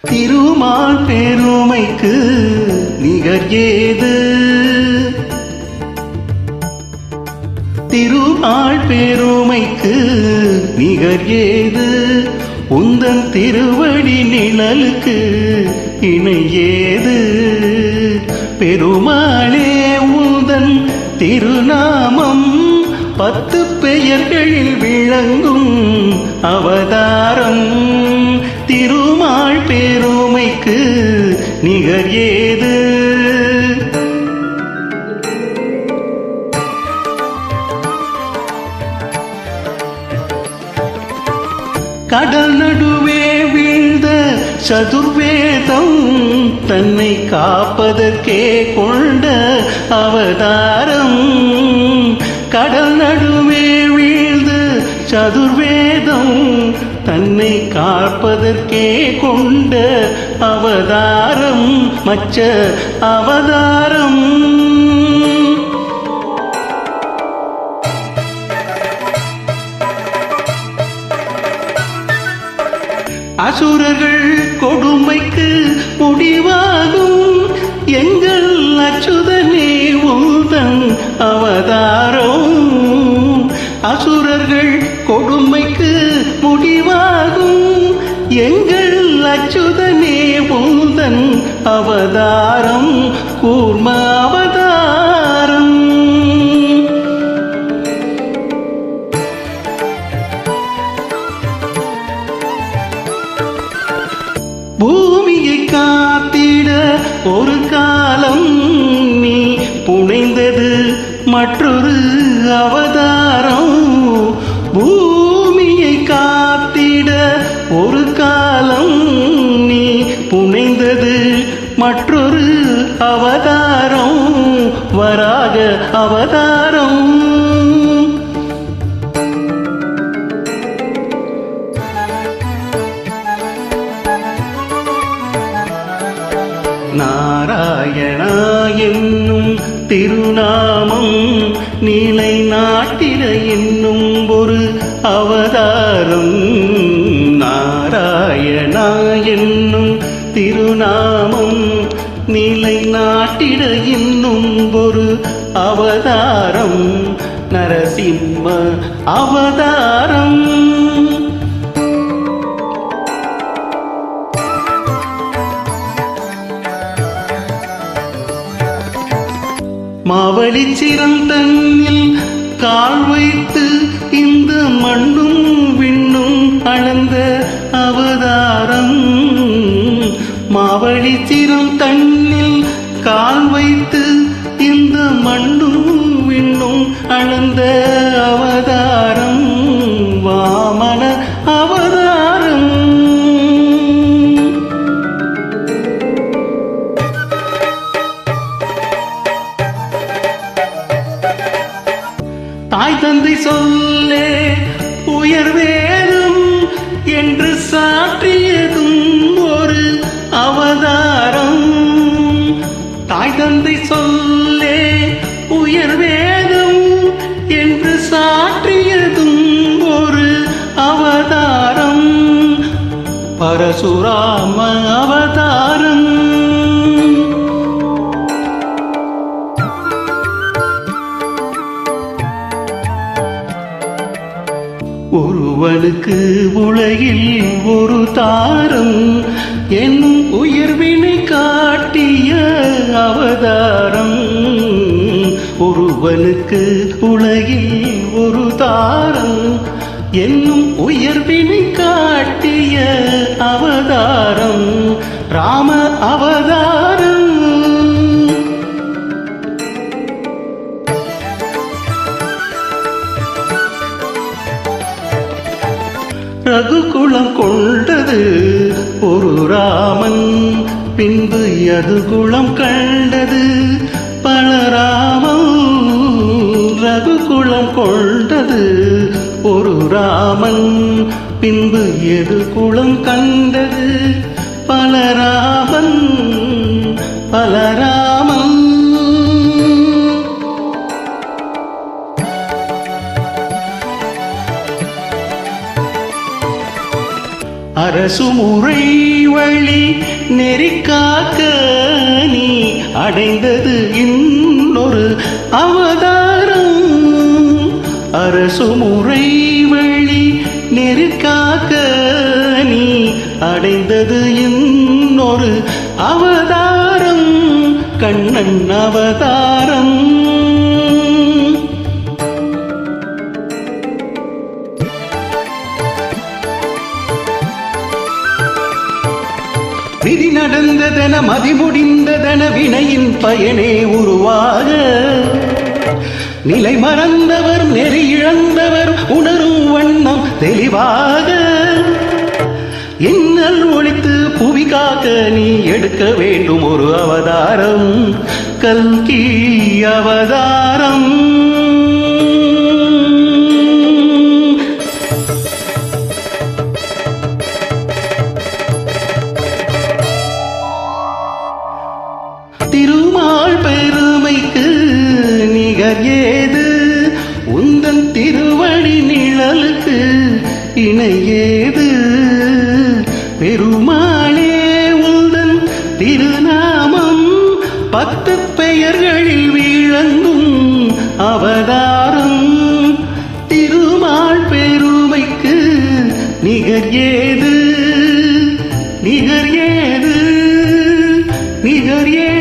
திருமால் பெருமைக்கு நிகர் ஏது? திருமால் பெருமைக்கு நிகர் ஏது? உந்தன் திருவடி நிழலுக்கு இணை ஏது? பெருமாளே உந்தன் திருநாமம் பத்து பெயர்களில் விளங்கும் அவதாரம். திருமால் பெருமைக்கு நிகர் ஏது? கடல் நடுவே வீழ்ந்த சதுர்வேதம் தன்னை காப்பதற்கே கொண்ட அவதாரம். கடல் நடுவே வீழ்ந்த சதுர்வேதம் தன்னை காப்பதற்கே கொண்ட அவதாரம் மச்ச அவதாரம். அசுரர்கள் கொடுமைக்கு முடிவாகும். எங்கள் அச்சுதனே உந்தன் அவதாரம். அசுரர்கள் கொடுமைக்கு முடி எங்கள் அச்சுதனே உந்தன் அவதாரம் கூர்ம அவதாரம். பூமியை காத்திட ஒரு காலம் நீ புனைந்தது மற்றொரு அவதாரம். பூ அவதாரம் வராக அவதாரம். நாராயணா என்னும் திருநாமம் நிலை நாட்டில என்னும் ஒரு அவதாரம். நாராயணா என்னும் திருநாமம் நிலை நாட்டிட இன்னும் ஒரு அவதாரம். நரசிம்ம அவதாரம். மாவழி சிறந்தன்னில் கால் வைத்து இந்த மண்ணும் விண்ணும் அளந்த அவதாரம். மாவழி தாய் தந்தை சொல்லே உயர் உயர்வேதும் என்று சாற்றியதும் ஒரு அவதாரம். தாய் தந்தை சொல்லே உயர் வேதம் என்று சாற்றியதும் ஒரு அவதாரம். பரசுராம அவதாரம் ஒருவனுக்கு உலகில் ஒரு தாரம். என் உயர்வினை காட்டிய அவதாரம். ஒருவனுக்கு உலகில் ஒரு தாரம். என்னும் உயர்வினை காட்டிய அவதாரம். ராம அவதாரம். ரகுகுலம் கொண்டது. ஒரு ராமன் பின்பு யதுகுலம் கண்டது. பல ராமம் ரகுகுலம் கொண்டது. ஒரு ராமன் பின்பு எது குளம் கண்டது. பல ராமன் அரசு முறை வழி நெறிக்காக்க நீ அடைந்தது இன்னொரு அவதாரம். அரசு முறை வழி நெருக்காக்க நீ அடைந்தது இன்னொரு அவதாரம். கண்ணன் அவதாரம். விதி நடந்ததென மதிமுடிந்ததென வினையின் பயனே உருவாக. நிலை மறந்தவர் நெறி இழந்தவர் உணரும் வண்ணம் தெளிவாக. இன்னல் ஒழித்து புவி காக்க நீ எடுக்க வேண்டும் ஒரு அவதாரம் கல்கி அவதாரம். நிகர் ஏது? உந்தன் திருவடி நிழலுக்கு இணை ஏது? பெருமாளே உந்தன் திருநாமம் பத்து பெயர்களில் விளங்கும் அவதாரம். திருமால் பெருமைக்கு நிகர் ஏது? நிகர் ஏது? நிகர் ஏது